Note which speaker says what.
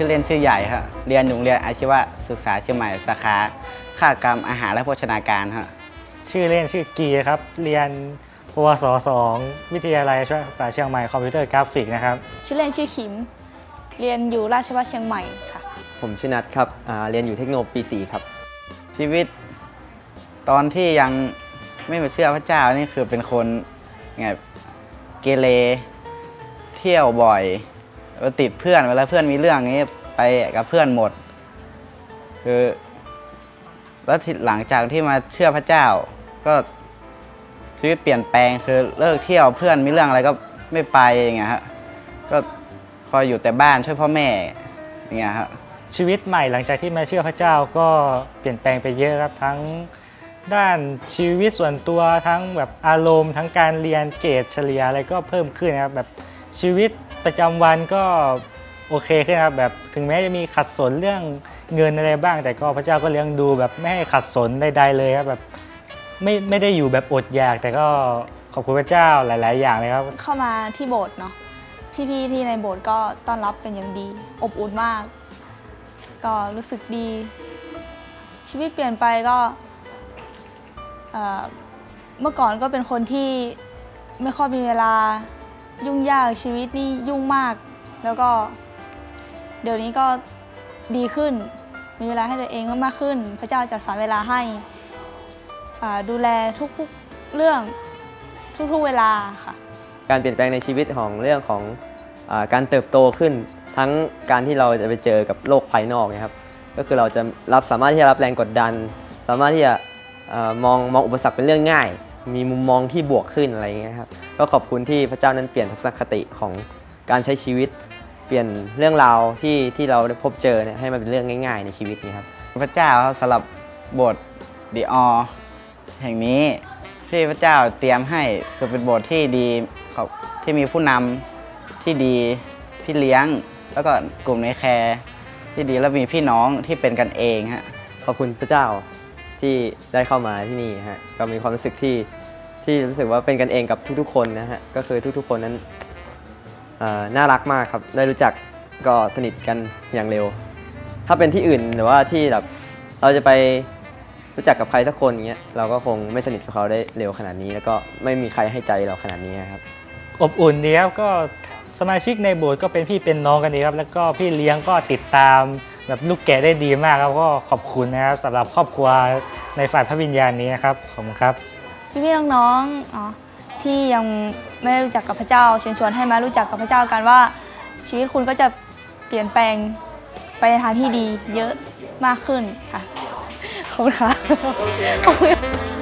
Speaker 1: ชื่อเล่นชื่อใหญ่ครับเรียนอยู่โรงเรียนอาชีวศึกษาเชียงใหม่สาขาข้ากรรมอาหารและโภชนาการครับ
Speaker 2: ชื่อเล่นชื่อกีครับ เรียนปวสสองวิทยาลัยช่วยศึกษาเชียงใหม่คอมพิวเตอร์กราฟิกนะครับ
Speaker 3: ชื่อเล่นชื่อขิม เรียนอยู่ราชภัฏเชียงใหม่ค่ะ
Speaker 4: ผมชื่อนัทครับอ่าเรียนอยู่เทคโนโลยีปี4ครับ
Speaker 1: ชีวิต ตอนที่ยังไม่มาเชื่อพระเจ้านี่คือเป็นคนไงเกเรเที่ยวบ่อยแล้ว ติดเพื่อนเวลาเพื่อนมีเรื่องนี้ไปกับเพื่อนหมด คือแล้วหลังจากที่มาเชื่อพระเจ้า ก็ชีวิตเปลี่ยนแปลงคือเลิกเที่ยวเพื่อนมีเรื่องอะไรก็ไม่ไปอย่างเงี้ยฮะก็คอยอยู่แต่บ้านช่วยพ่อแม่อย่างเงี้ยฮะ
Speaker 2: ชีวิตใหม่หลังจากที่มาเชื่อพระเจ้าก็เปลี่ยนแปลงไปเยอะครับทั้งด้านชีวิตส่วนตัวทั้งแบบอารมณ์ ทั้งการเรียนเกรดเฉลี่ยอะไรก็เพิ่มขึ้นนะครับแบบชีวิต ประจำวันก็โอเคขึ้นครับแบบถึงแม้จะมีขัดสนเรื่องเงินอะไรบ้าง แต่ก็พระเจ้าก็เลี้ยงดูแบบไม่ให้ขัดสนใดๆเลยครับแบบไม่ไม่ได้อยู่แบบอดอยาก แต่ก็ขอบคุณพระเจ้าหลาย ๆ อย่างเลยครับ
Speaker 3: เข้ามาที่โบสถ์เนาะพี่ๆที่ในโบสถ์ก็ต้อนรับเป็นอย่างดี อบอุ่นมาก ก็รู้สึกดี ชีวิตเปลี่ยนไปก็เมื่อก่อนก็เป็นคนที่ไม่ค่อยมีเวลา ยุ่งยากชีวิตนี่ยุ่งมาก แล้วก็ เดี๋ยวนี้ก็ดีขึ้น มีเวลาให้ตัวเองก็มากขึ้น พระเจ้าจัดสรรเวลาให้ดูแลทุกๆเรื่องทุกๆเวลาค่ะ
Speaker 4: การเปลี่ยนแปลงในชีวิตของเรื่องของอการเติบโตขึ้น ทั้งการที่เราจะไปเจอกับโลกภายนอกนะครับ ก็คือเราจะรับสามารถที่จะรับแรงกดดัน สามารถที่จะอมองมองอุปสรรคเป็นเรื่องง่าย มีมุมมองที่บวกขึ้นอะไรอย่างเงี้ยครับก็ขอบคุณที่พระเจ้านั้นเปลี่ยนทัศนคติของการใช้ชีวิต เปลี่ยนเรื่องราวที่ที่เราได้พบเจอเนี่ยให้มันเป็นเรื่องง่าย ๆ ในชีวิตนี้ครับ
Speaker 1: พระเจ้าครับสำหรับโบสถ์ดีออแห่งนี้ที่พระเจ้าเตรียมให้คือเป็นโบสถ์ที่ดีเขาที่มีผู้นำที่ดีพี่เลี้ยง แล้วก็กลุ่มในแคร์ที่ดีแล้วมีพี่น้องที่เป็นกันเองฮะ
Speaker 4: ขอบคุณพระเจ้า ที่ได้เข้ามาที่นี่ฮะก็มีความรู้สึกที่ที่รู้สึกว่าเป็นกันเองกับทุกๆ คนนะฮะก็คือทุกๆ คนนั้นเอ่อน่ารักมากครับได้รู้จักก็สนิทกันอย่างเร็ว ถ้าเป็นที่อื่นหรือว่าที่แบบเราจะไปรู้จักกับใครสักคนอย่างเงี้ยเราก็คงไม่สนิทกับเขาได้เร็วขนาดนี้ แล้วก็ไม่มีใครให้ใจเราขนาดนี้ครับ
Speaker 2: อบอุ่นดีครับก็สมาชิกในโบสถ์ก็เป็นพี่เป็นน้องกันดีครับ แล้วก็พี่เลี้ยงก็ติดตาม แบบลูกแกะได้ดีมากครับก็ขอบคุณนะครับสำหรับครอบครัวในฝ่ายพระวิญญาณนี้นะครับขอบคุณครับ
Speaker 3: พี่ๆน้องๆอ๋อที่ยังไม่ได้รู้จักกับพระเจ้าเชิญชวนให้มารู้จักกับพระเจ้ากันว่า ชีวิตคุณก็จะเปลี่ยนแปลงไปในทางที่ดีเยอะมากขึ้นค่ะ ขอบคุณค่ะขอบคุณค่ะ